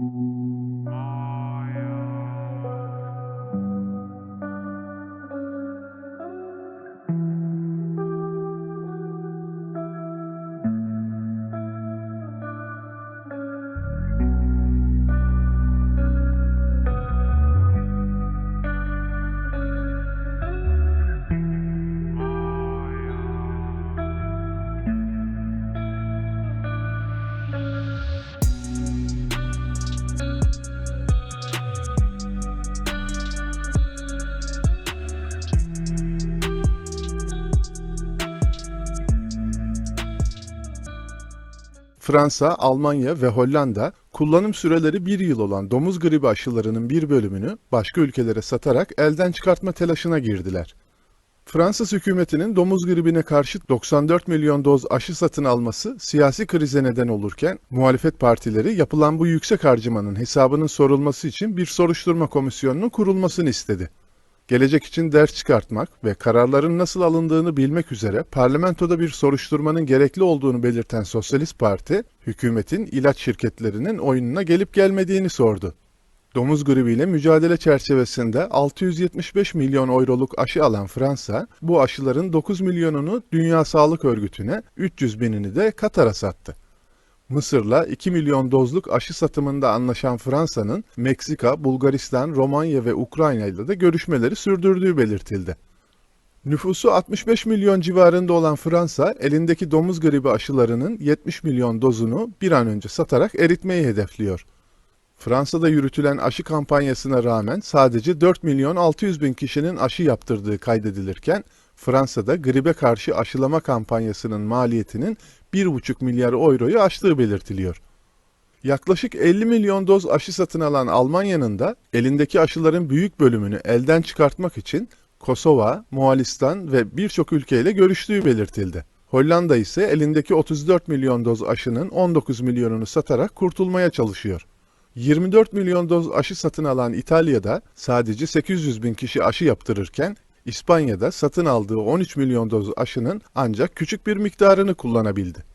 Mm-hmm. Fransa, Almanya ve Hollanda kullanım süreleri bir yıl olan domuz gribi aşılarının bir bölümünü başka ülkelere satarak elden çıkartma telaşına girdiler. Fransız hükümetinin domuz gribine karşı 94 milyon doz aşı satın alması siyasi krize neden olurken muhalefet partileri yapılan bu yüksek harcamanın hesabının sorulması için bir soruşturma komisyonunun kurulmasını istedi. Gelecek için ders çıkartmak ve kararların nasıl alındığını bilmek üzere parlamentoda bir soruşturmanın gerekli olduğunu belirten Sosyalist Parti, hükümetin ilaç şirketlerinin oyununa gelip gelmediğini sordu. Domuz gribiyle mücadele çerçevesinde 675 milyon euroluk aşı alan Fransa, bu aşıların 9 milyonunu Dünya Sağlık Örgütü'ne, 300 binini de Katar'a sattı. Mısır'la 2 milyon dozluk aşı satımında anlaşan Fransa'nın Meksika, Bulgaristan, Romanya ve Ukrayna ile de görüşmeleri sürdürdüğü belirtildi. Nüfusu 65 milyon civarında olan Fransa, elindeki domuz gribi aşılarının 70 milyon dozunu bir an önce satarak eritmeyi hedefliyor. Fransa'da yürütülen aşı kampanyasına rağmen sadece 4 milyon 600 bin kişinin aşı yaptırdığı kaydedilirken, Fransa'da gribe karşı aşılama kampanyasının maliyetinin 1,5 milyar euroyu aştığı belirtiliyor. Yaklaşık 50 milyon doz aşı satın alan Almanya'nın da elindeki aşıların büyük bölümünü elden çıkartmak için Kosova, Moğolistan ve birçok ülkeyle görüştüğü belirtildi. Hollanda ise elindeki 34 milyon doz aşının 19 milyonunu satarak kurtulmaya çalışıyor. 24 milyon doz aşı satın alan İtalya'da sadece 800 bin kişi aşı yaptırırken İspanya'da satın aldığı 13 milyon doz aşının ancak küçük bir miktarını kullanabildi.